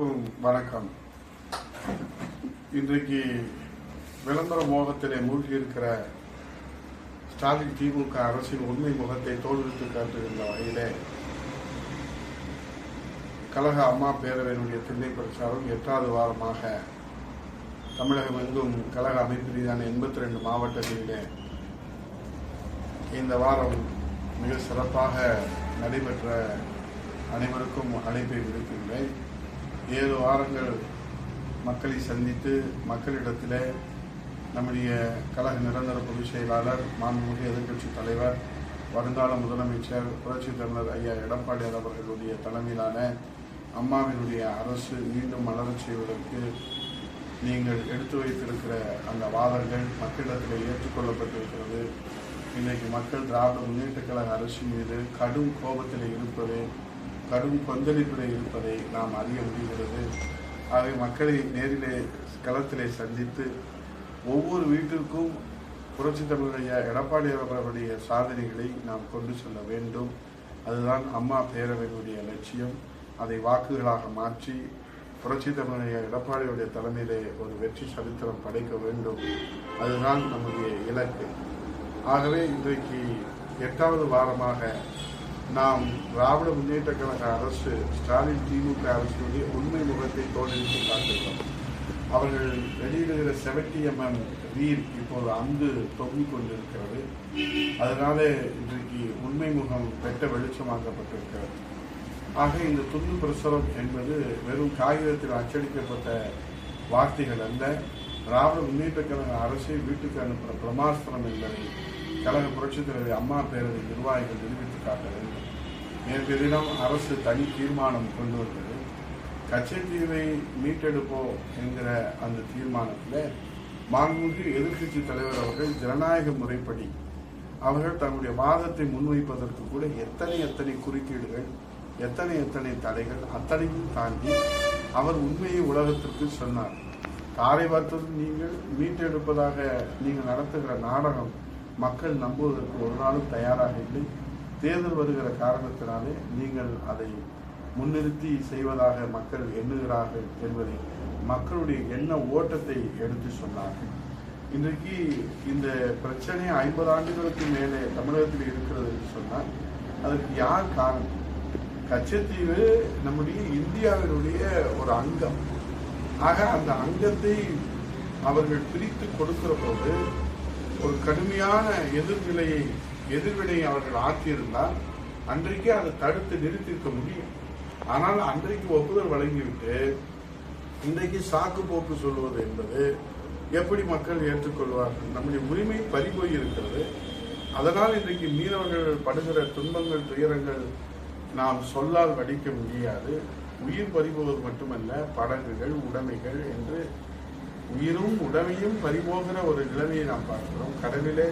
அனைவருக்கும் வணக்கம். இன்றைக்கு விளம்பர மோகத்திலே மூழ்கி இருக்கிற ஸ்டாலின் திமுக அரசின் உண்மை முகத்தை தோல்வித்து காட்டுகின்ற வகையிலே கழக அம்மா பேரவையினுடைய திண்ணை பிரச்சாரம் எட்டாவது வாரமாக தமிழகம் எங்கும் கழக அமைப்பு ரீதியான எண்பத்தி ரெண்டு மாவட்டங்களிலே இந்த வாரம் மிக சிறப்பாக நடைபெற்ற அனைவருக்கும் அழைப்பை விடுக்கின்றேன். ஏழு வாரங்கள் மக்களை சந்தித்து மக்களிடத்தில் நம்முடைய கழக நிரந்தர பொதுச் செயலாளர் மாண்புமிகு எதிர்க்கட்சி தலைவர் வருங்கால முதலமைச்சர் புரட்சித் தலைவர் ஐயா எடப்பாடியார் அவர்களுடைய தலைமையிலான அம்மாவினுடைய அரசு மீண்டும் மலரச் செய்வதற்கு நீங்கள் எடுத்து வைத்திருக்கிற அந்த வாதங்கள் மக்களிடத்தில் ஏற்றுக்கொள்ளப்பட்டிருக்கிறது இன்றைக்கு மக்கள் திராவிட முன்னேற்ற கழக அரசு மீது கடும் கோபத்தில் இருப்பது கடும் கொந்தளிப்பில் இருப்பதை நாம் அறிய முடிகிறது. ஆகவே மக்களை நேரிலே களத்திலே சந்தித்து ஒவ்வொரு வீட்டிற்கும் புரட்சி தமிழரைய எடப்பாடி அவர்களுடைய சாதனைகளை நாம் கொண்டு செல்ல வேண்டும். அதுதான் அம்மா பேரவையினுடைய லட்சியம். அதை வாக்குகளாக மாற்றி புரட்சி தமிழைய எடப்பாடியுடைய தலைமையிலே ஒரு வெற்றி சரித்திரம் படைக்க வேண்டும். அதுதான் நம்முடைய இலக்கு. ஆகவே இன்றைக்கு எட்டாவது வாரமாக நாம் திராவிட முன்னேற்ற கழக அரசு ஸ்டாலின் திமுக அரசினுடைய உண்மை முகத்தை தோல்வித்து காட்டுகிறோம் அவர்கள் வெளியிடுகிற செவன்டி எம்எம் வீல் இப்போது அங்கு தொங்கிக் கொண்டிருக்கிறது. அதனாலே இன்றைக்கு உண்மை முகம் பெற்ற வெளிச்சமாக்கப்பட்டிருக்கிறது. ஆக இந்த துண்டு பிரசுரம் என்பது வெறும் காகிதத்தில் அச்சடிக்கப்பட்ட வார்த்தைகள் அல்ல. திராவிட முன்னேற்ற கழக அரசை வீட்டுக்கு அனுப்புகிற பிரமாஸ்திரம் என்பதை கழக புரட்சித் தலைவர் அம்மா பேரவை நிர்வாகிகள் நிரூபித்து காட்டுகிறது வேண்டும் அரசு தனி தீர்மானம் கொண்டு வந்தது. கச்சத்தீவை மீட்டெடுப்போம் என்கிற அந்த தீர்மானத்தில் மாண்புமிகு எதிர்க்கட்சி தலைவர் அவர்கள் ஜனநாயக முறைப்படி அவர்கள் தங்களுடைய வாதத்தை முன்வைப்பதற்கு கூட எத்தனை எத்தனை குறுக்கீடுகள் எத்தனை எத்தனை தடைகள் அத்தனையும் தாண்டி அவர் உண்மையை உலகத்திற்கு சொன்னார். காரை பார்த்தது நீங்கள் மீட்டெடுப்பதாக நீங்கள் நடத்துகிற நாடகம் மக்கள் நம்புவதற்கு ஒரு நாளும் தயாராக இல்லை. தேர்தல் வருகிற காரணத்தினாலே நீங்கள் அதை முன்னிறுத்தி செய்வதாக மக்கள் எண்ணுகிறார்கள் என்பதை மக்களுடைய எண்ண ஓட்டத்தை எடுத்து சொன்னார்கள். இன்றைக்கு இந்த பிரச்சனை ஐம்பது ஆண்டுகளுக்கு மேலே தமிழகத்தில் இருக்கிறது என்று சொன்னால் அதற்கு யார் காரணம்? கச்சத்தீவு நம்முடைய இந்தியாவினுடைய ஒரு அங்கம். ஆக அந்த அங்கத்தை அவர்கள் பிரித்து கொடுக்கிற போது ஒரு கடுமையான எதிர்நிலையை எதிர்வினை அவர்கள் ஆக்கியிருந்தால் அன்றைக்கே அதை தடுத்து நிறுத்தியிருக்க முடியும். ஆனால் அன்றைக்கு ஒப்புதல் வழங்கிவிட்டு இன்றைக்கு சாக்கு போக்கு சொல்வது என்பது எப்படி மக்கள் ஏற்றுக்கொள்வார்கள்? நம்முடைய உரிமை பறிபோய் இருக்கிறது. அதனால் இன்றைக்கு மீனவர்கள் படுகிற துன்பங்கள் துயரங்கள் நாம் சொல்லால் வடிக்க முடியாது. உயிர் பறிபோவது மட்டுமல்ல படகுகள் உடைமைகள் என்று உயிரும் உடமையும் பறிபோகிற ஒரு நிலைமையை நாம் பார்க்கிறோம். கடலிலே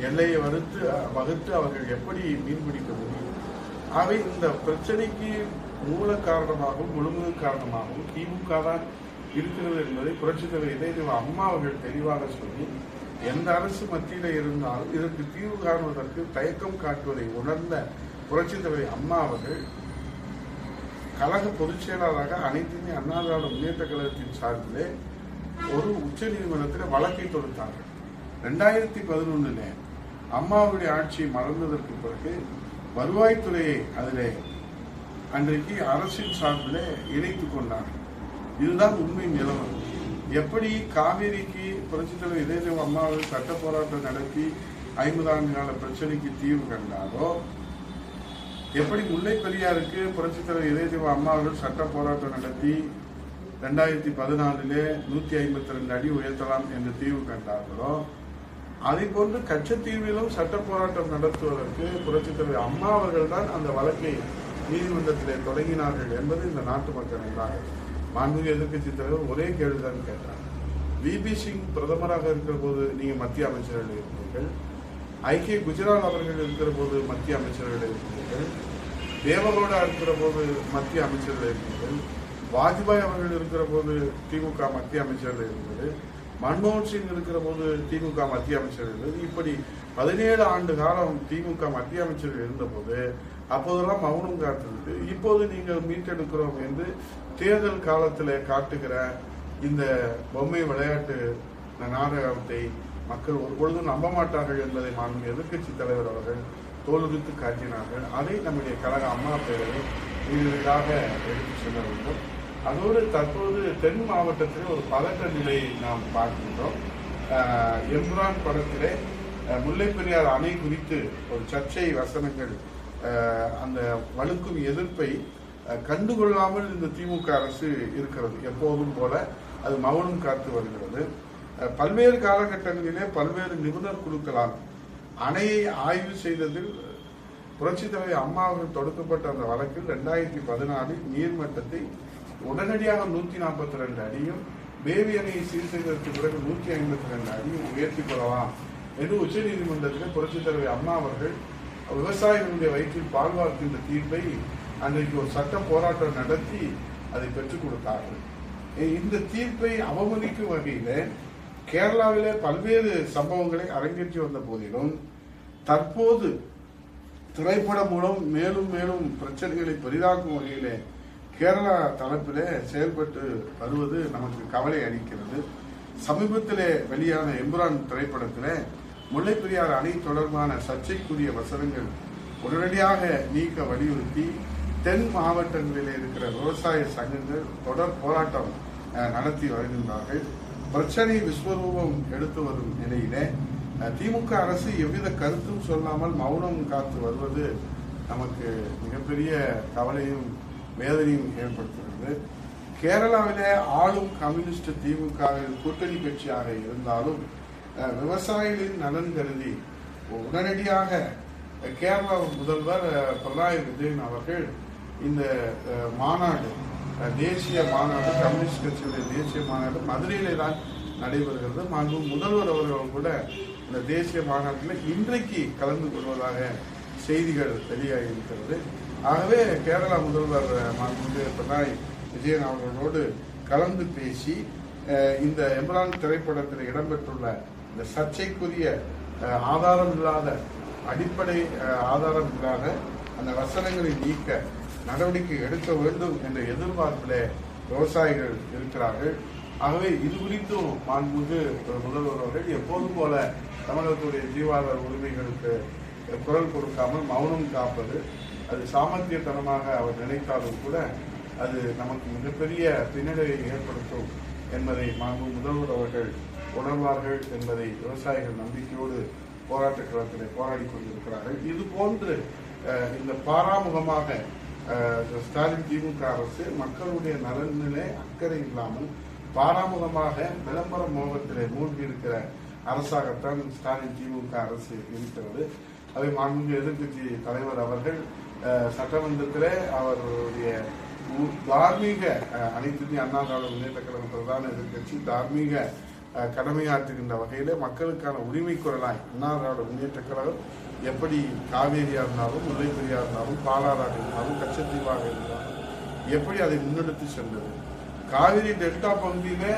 எல்லையை வறுத்து வகுத்து அவர்கள் எப்படி மீன் பிடிக்க முடியும்? ஆகவே இந்த பிரச்சனைக்கு மூல காரணமாகவும் ஒழுங்கு காரணமாகவும் திமுக தான் இருக்கிறது என்பதை புரட்சித் தலைவர் இதய அம்மா அவர்கள் தெளிவாக சொல்லி எந்த அரசு மத்தியில இருந்தாலும் இதற்கு தீர்வு காணுவதற்கு தயக்கம் காட்டுவதை உணர்ந்த புரட்சித் தலைவர் அம்மா அவர்கள் கழக பொதுச் செயலாளராக அனைத்துமே இந்திய அண்ணா திராவிட முன்னேற்ற கழகத்தின் சார்பிலே ஒரு உச்ச நீதிமன்றத்தில் வழக்கை தொடுத்தார்கள். ரெண்டாயிரத்தி பதினொன்னுல அம்மாவுடைய ஆட்சி மறந்ததற்கு பிறகு வருவாய்த்துறையை அதில் அன்றைக்கு அரசின் சார்பில் இணைத்து கொண்டார். இதுதான் உண்மை நிலவரம். எப்படி காவேரிக்கு புரட்சித் தலைவர் இதயதேவ அம்மாவில் சட்ட போராட்டம் நடத்தி ஐம்பது ஆண்டு கால பிரச்சனைக்கு தீர்வு கண்டாரோ எப்படி முல்லை பெரியாருக்கு புரட்சித் தலைவர் இதயதேவ அம்மாவர்கள் சட்ட போராட்டம் நடத்தி ரெண்டாயிரத்தி பதினாலிலே நூத்தி ஐம்பத்தி ரெண்டு அடி உயர்த்தலாம் என்று தீர்வு கண்டார்களோ அதை போன்று கச்சத்தீவிலும் சட்ட போராட்டம் நடத்துவதற்கு புரட்சித் தலைவர் அம்மா அவர்கள் தான் அந்த வழக்கை நீதிமன்றத்திலே தொடங்கினார்கள் என்பது இந்த நாட்டு மக்கள் நன்றாக மாண்புமிகு எதிர்க்கட்சி தலைவர் ஒரே கேள்விதான் கேட்டார். விபி சிங் பிரதமராக இருக்கிற போது நீங்க மத்திய அமைச்சர்கள் இருந்தீர்கள். ஐக்கிய குஜராத் அவர்கள் இருக்கிற போது மத்திய அமைச்சர்கள் இருந்தீர்கள். தேவகோடா இருக்கிற போது மத்திய அமைச்சர்கள் இருந்தீர்கள். வாஜ்பாய் அவர்கள் இருக்கிற போது திமுக மத்திய அமைச்சர்கள் இருந்தது. மன்மோகன் சிங் இருக்கிற போது திமுக மத்திய அமைச்சர் இருந்தது. இப்படி பதினேழு ஆண்டு காலம் திமுக மத்திய அமைச்சர் இருந்தபோது அப்போதெல்லாம் மௌனம் காத்திருக்கு இப்போது நீங்கள் மீட்டெடுக்கிறோம் என்று தேர்தல் காலத்தில் காட்டுகிற இந்த பொம்மை விளையாட்டு நாடகத்தை மக்கள் ஒருபொழுதும் நம்ப மாட்டார்கள் என்பதை மாண்பு எதிர்க்கட்சி தலைவர் அவர்கள் தோல்வித்து காட்டினார்கள். அதை நம்முடைய கழக அம்மா பேரவை வீடுகளாக எடுத்து செல்ல வேண்டும். அதோடு தற்போது தென் மாவட்டத்திலே ஒரு பதட்ட நிலையை நாம் பார்க்கின்றோம். எம்ரான் படத்திலே முல்லை பெரியார் அணை குறித்து ஒரு சர்ச்சை வசனங்கள் அந்த வலுக்கும் எதிர்ப்பை கண்டுகொள்ளாமல் இந்த திமுக அரசு இருக்கிறது. எப்போதும் போல அது மௌனம் காத்து வருகிறது. பல்வேறு காலகட்டங்களிலே பல்வேறு நிபுணர் குழுக்களால் அணையை ஆய்வு செய்ததில் புரட்சித் தலைவர் அம்மா அவர்கள் தொடுக்கப்பட்ட அந்த வழக்கில் ரெண்டாயிரத்தி பதினாலில் நீர்மட்டத்தை உடனடியாக நூத்தி நாற்பத்தி ரெண்டு அடியும் பேபி அணையை சீர் செய்ததற்கு பிறகு நூத்தி ஐம்பத்தி ரெண்டு அடியும் உயர்த்தி கொள்ளலாம் என்று உச்சநீதிமன்றத்தில் புரட்சித் தலைவர் அம்மா அவர்கள் விவசாயிகளுடைய வயிற்றில் பால் வார்க்கின்ற தீர்ப்பை அன்றைக்கு ஒரு சட்ட போராட்டம் நடத்தி அதை பெற்றுக் கொடுத்தார்கள். இந்த தீர்ப்பை அவமதிக்கும் வகையில் கேரளாவிலே பல்வேறு சம்பவங்களை அரங்கேற்றி வந்த போதிலும் தற்போது திரைப்படம் மூலம் மேலும் மேலும் பிரச்சனைகளை பெரிதாக்கும் வகையிலே கேரளா தரப்பிலே செயல்பட்டு வருவது நமக்கு கவலை அளிக்கிறது. சமீபத்திலே வெளியான எம்புரான் திரைப்படத்திலே முல்லைப் பெரியார் அணை தொடர்பான சர்ச்சைக்குரிய வசனங்கள் உடனடியாக நீக்க வலியுறுத்தி தென் மாவட்டங்களில் இருக்கிற விவசாய சங்கங்கள் தொடர் போராட்டம் நடத்தி வருகின்றார்கள். பிரச்சனை விஸ்வரூபம் எடுத்து வரும் நிலையிலே திமுக அரசு எவ்வித கருத்தும் சொல்லாமல் மௌனம் காத்து வருவது நமக்கு மிகப்பெரிய கவலையும் வேதனையும் ஏற்படுத்துகிறது கேரளாவிலே ஆளும் கம்யூனிஸ்ட் திமுக கூட்டணி கட்சியாக இருந்தாலும் விவசாயிகளின் நலன் கருதி உடனடியாக கேரளா கேரள முதல்வர் பினராயி விஜயன் அவர்கள் இந்த மாநாடு தேசிய மாநாடு கம்யூனிஸ்ட் கட்சியுடைய தேசிய மாநாடு மதுரையிலே தான் நடைபெறுகிறது. மாண்பு முதல்வர் அவர்கள் கூட இந்த தேசிய மாநாட்டில் இன்றைக்கு கலந்து கொள்வதாக செய்திகள் வெளியாகி இருக்கிறது. ஆகவே கேரளா முதல்வர் அஹ், மாண்புமிகு பினராயி விஜயன் அவர்களோடு கலந்து பேசி இந்த எம்ரான் திரைப்படத்தில் இடம்பெற்றுள்ள இந்த சர்ச்சைக்குரிய ஆதாரம் இல்லாத அடிப்படை ஆதாரம் இல்லாத அந்த வசனங்களை நீக்க நடவடிக்கை எடுக்க வேண்டும் என்ற எதிர்பார்ப்பிலே விவசாயிகள் இருக்கிறார்கள். ஆகவே இது குறித்தும் மாண்புமிகு முதல்வர் அவர்கள் எப்போதும் போல தமிழகத்துடைய ஜீவாதார உரிமைகளுக்கு குரல் கொடுக்காமல் மௌனம் காப்பது அது சாமர்த்தியத்தனமாக அவர் நினைத்தாலும் கூட அது நமக்கு மிகப்பெரிய பின்னடைவை ஏற்படுத்தும் என்பதை மாண்பு முதல்வர் அவர்கள் உணர்வார்கள் என்பதை விவசாயிகள் நம்பிக்கையோடு போராட்ட களத்திலே போராடி கொண்டிருக்கிறார்கள். இது போன்று இந்த பாராமுகமாக ஸ்டாலின் திமுக அரசு மக்களுடைய நலனிலே அக்கறை இல்லாமல் பாராமுகமாக விளம்பர மோகத்திலே மூழ்கி இருக்கிற அரசாகத்தான் ஸ்டாலின் திமுக அரசு இருக்கிறது. அதை மாண்புமிகு எதிர்கட்சி தலைவர் அவர்கள் சட்டமன்றத்தில் அவருடைய தார்மீக அஹ், அனைத்து அண்ணா திராவிட முன்னேற்ற கழகம் பிரதான எதிர்க்கட்சி தார்மீக கடமையாற்றுகின்ற வகையில் மக்களுக்கான உரிமை குரலாய் அண்ணா திராவிட முன்னேற்ற கழகம் எப்படி காவேரியாக இருந்தாலும் முல்லை இருந்தாலும் பாலாறாக இருந்தாலும் கச்சத்தீவாக இருந்தாலும் எப்படி அதை முன்னெடுத்து சென்றது? காவிரி டெல்டா பகுதியில்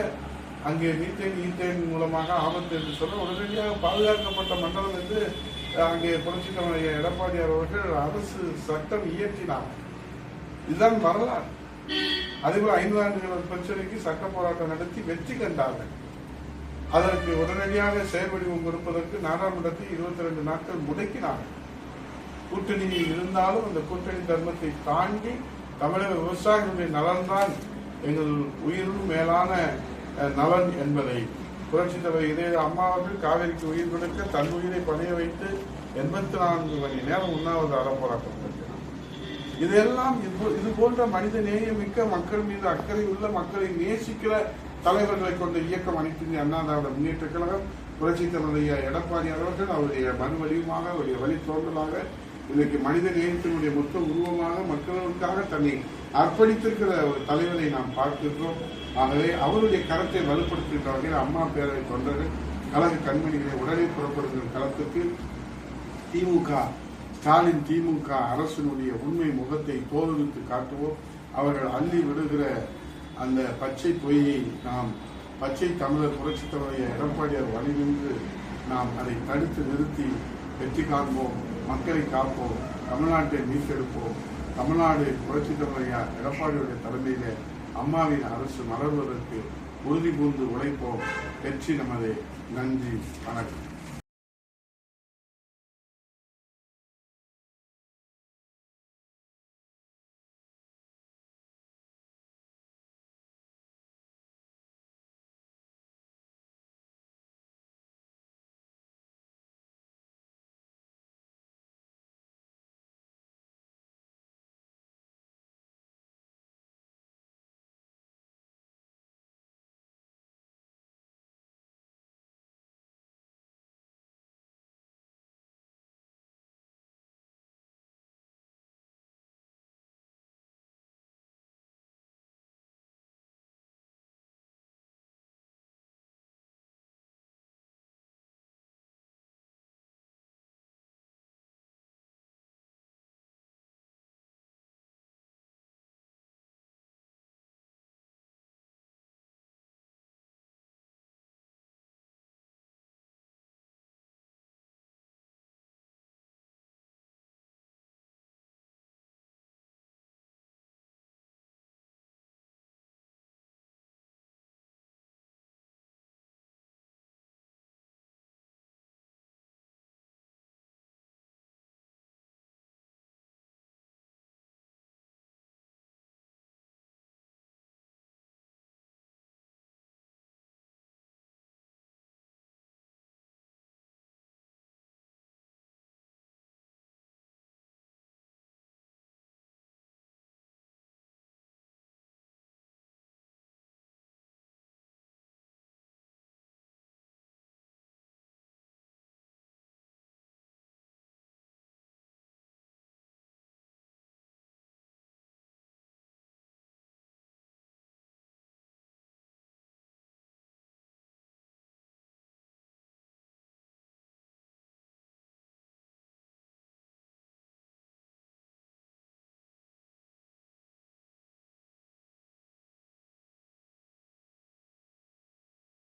அங்கே நீத்தேன் ஈத்தேன் மூலமாக ஆபத்து என்று சொல்ல உடனடியாக பாதுகாக்கப்பட்ட மண்டலம் என்று அங்கே புரட்சி தலைவர் எடப்பாடியார் அவர்கள் அரசு சட்டம் இயற்றினார். இதுதான் வரலாறு. அதேபோல் ஐந்து ஆண்டுகள் பிரச்சனைக்கு சட்ட போராட்டம் நடத்தி வெற்றி கண்டார்கள். அதற்கு உடனடியாக செயல்வடிவம் கொடுப்பதற்கு நாடாளுமன்றத்தை இருபத்தி ரெண்டு நாட்கள் முடக்கினார்கள். கூட்டணி இருந்தாலும் அந்த கூட்டணி தர்மத்தை தாண்டி தமிழக விவசாயிகளுடைய நலன்தான் எங்கள் உயிரும் மேலான நலன் என்பதை புரட்சி தலைவர் இதே அம்மா அவர்கள் காவிரிக்கு உயிர் கொடுக்க தன் உயிரை பணைய வைத்து எண்பத்தி நான்கு மணி நேரம் உண்ணாவது அறப்போராட்டம் இதெல்லாம் இது- இது போன்ற மனித நேயமிக்க மக்கள் மீது அக்கறை உள்ள மக்களை நேசிக்கிற தலைவர்களை கொண்ட இயக்கம் அனைத்து இந்திய அண்ணா திராவிட முன்னேற்ற கழகம் புரட்சி தலைவருடைய எடப்பாடி அவர்கள் அவருடைய மறு வடிவமாக அவருடைய வழி தோன்றலாக இன்னைக்கு மனித நேயத்தினுடைய மொத்த உருவமாக மக்களுக்காக தன்னை அர்ப்பணித்திருக்கிற ஒரு தலைவரை நாம் பார்த்திருக்கிறோம் ஆகவே அவருடைய கரத்தை வலுப்படுத்துகின்ற வகையில் அம்மா பேரவை தொண்டர்கள் கழக கண்மணிகளை உடனே புறப்படுகிற களத்துக்கு திமுக ஸ்டாலின் திமுக அரசினுடைய உண்மை முகத்தை தோலுரித்து காட்டுவோம். அவர்கள் அள்ளி விடுகிற அந்த பச்சை பொய்யை நாம் பச்சை தமிழர் புரட்சி தலைவர் எடப்பாடியார் வழி நின்று நாம் அதை தடுத்து நிறுத்தி வெற்றி காண்போம். மக்களை காப்போம். தமிழ்நாட்டை மீட்டெடுப்போம். தமிழ்நாடு புரட்சித் தலைவர் எடப்பாடியுடைய தலைமையிலே அம்மாவின் அரசு மலர்வதற்கு உறுதி பூண்டு உழைப்போம். வெற்றி நமது. நன்றி. வணக்கம்.